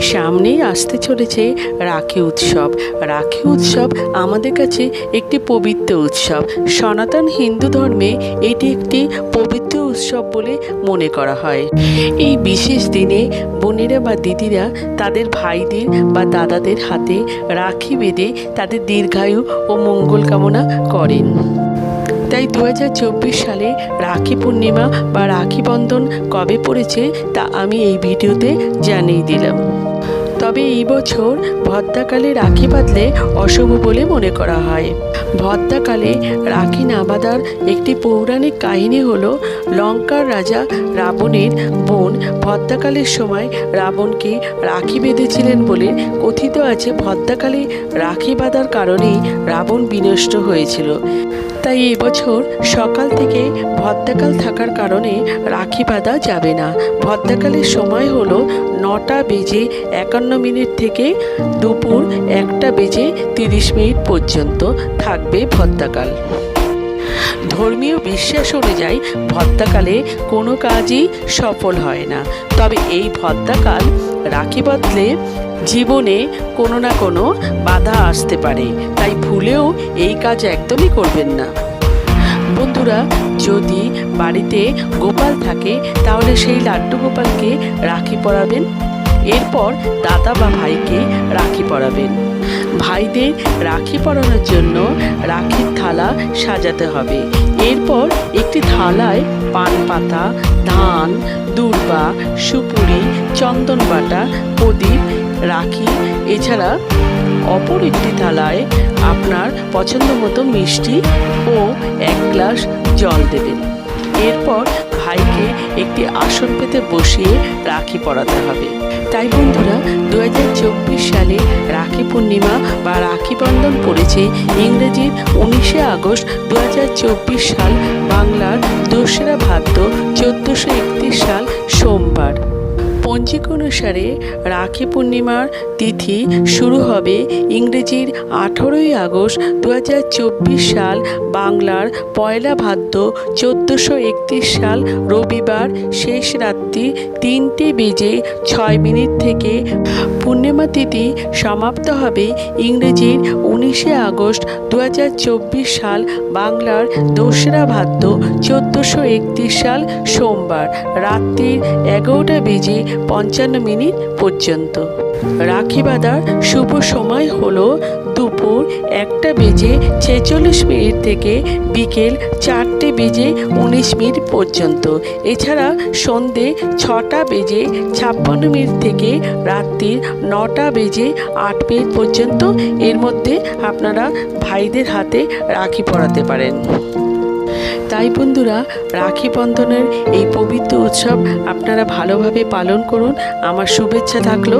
সামনেই আসতে চলেছে রাখি উৎসব। রাখি উৎসব আমাদের কাছে একটি পবিত্র উৎসব। সনাতন হিন্দু ধর্মে এটি একটি পবিত্র উৎসব বলে মনে করা হয়। এই বিশেষ দিনে বোনেরা বা দিদিরা তাদের ভাইদের বা দাদাদের হাতে রাখি বেঁধে তাদের দীর্ঘায়ু ও মঙ্গল কামনা করেন। তাই দু হাজার চব্বিশ সালে রাখি পূর্ণিমা বা রাখি বন্ধন কবে পড়েছে তা আমি এই ভিডিওতে জানিয়ে দিলাম। তবে এই বছর ভদ্রাকালে রাখি বাঁধলে অশুভ বলে মনে করা হয়। ভদ্রাকালে রাখি না বাঁধার একটি পৌরাণিক কাহিনী হল, লঙ্কার রাজা রাবণের বোন ভদ্রাকালের সময় রাবণকে রাখি বেঁধেছিলেন বলে কথিত আছে। ভদ্রাকালে রাখি বাঁধার কারণেই রাবণ বিনষ্ট হয়েছিল। তাই এবছর সকাল থেকে ভদ্রাকাল থাকার কারণে রাখি বাঁধা যাবে না। ভদ্রাকালের সময় হলো নটা বেজে একান্ন মিনিট থেকে দুপুর একটা বেজে তিরিশ মিনিট পর্যন্ত থাকবে ভদ্রাকাল। ধর্মীয় বিশ্বাস অনুযায়ী ভদ্রাকালে কোনো কাজই সফল হয় না। তবে এই ভদ্রাকাল রাখি বদলে জীবনে কোনো না কোনো বাধা আসতে পারে। তাই ভুলেও এই কাজ একদমই করবেন না। বন্ধুরা, যদি বাড়িতে গোপাল থাকে, তাহলে সেই লাড্ডু গোপালকে রাখি পরাবেন। এরপর দাদা বা ভাইকে রাখি পরাবেন। ভাইদের রাখি পরানোর জন্য রাখির থালা সাজাতে হবে। এরপর একটি থালায় পান পাতা ধান, দূর্বা, সুপুরি, চন্দন বাটা, প্রদীপ, রাখি, এছাড়া অপর একটি থালায় আপনার পছন্দ মতো মিষ্টি ও এক গ্লাস জল দেবেন। এরপর ভাইকে একটি আসন পেতে বসিয়ে রাখি পরাতে হবে। তাই বন্ধুরা দু হাজার চব্বিশ সালে রাখি পূর্ণিমা বা রাখি বন্ধন পড়েছে ইংরেজির উনিশে আগস্ট দুহাজার চব্বিশ সাল বাংলার দোসরা ভাদ্র চোদ্দোশো একত্রিশ সাল পঞ্জিক অনুসারে রাখি পূর্ণিমার তিথি শুরু হবে ইংরেজির আঠেরোই আগস্ট দু হাজার চব্বিশ সাল বাংলার পয়লা ভাদ্র চোদ্দোশো সাল রবিবার শেষ রাত্রি তিনটে বেজে ছয় মিনিট থেকে পূর্ণিমা তিথি সমাপ্ত হবে ইংরেজির উনিশে আগস্ট দু হাজার চব্বিশ সাল বাংলার দোসরা ভাদ্র চোদ্দোশো সাল সোমবার। রাত্রির এগারোটা বেজে পঞ্চান্ন মিনিট পর্যন্ত। রাখি বাঁধার শুভ সময় হলো দুপুর একটা বেজে ছেচল্লিশ মিনিট থেকে বিকেল চারটে বেজে উনিশ মিনিট পর্যন্ত। এছাড়া সন্ধে ছটা বেজে ছাপ্পান্ন মিনিট থেকে রাত্রির নটা বেজে আট মিনিট পর্যন্ত। এর মধ্যে আপনারা ভাইদের হাতে রাখি পরাতে পারেন। তাই বন্ধুরা রাখি বন্ধনের এই পবিত্র উৎসব আপনারা ভালোভাবে পালন করুন। আমার শুভেচ্ছা থাকল।